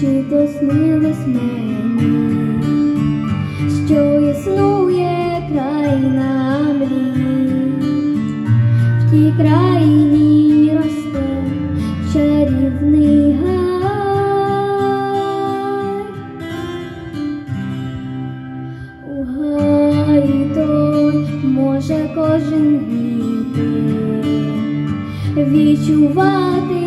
чи то мені, що існує країна мрій, в тій країні росте чарівний гай. У той може кожен віти відчувати.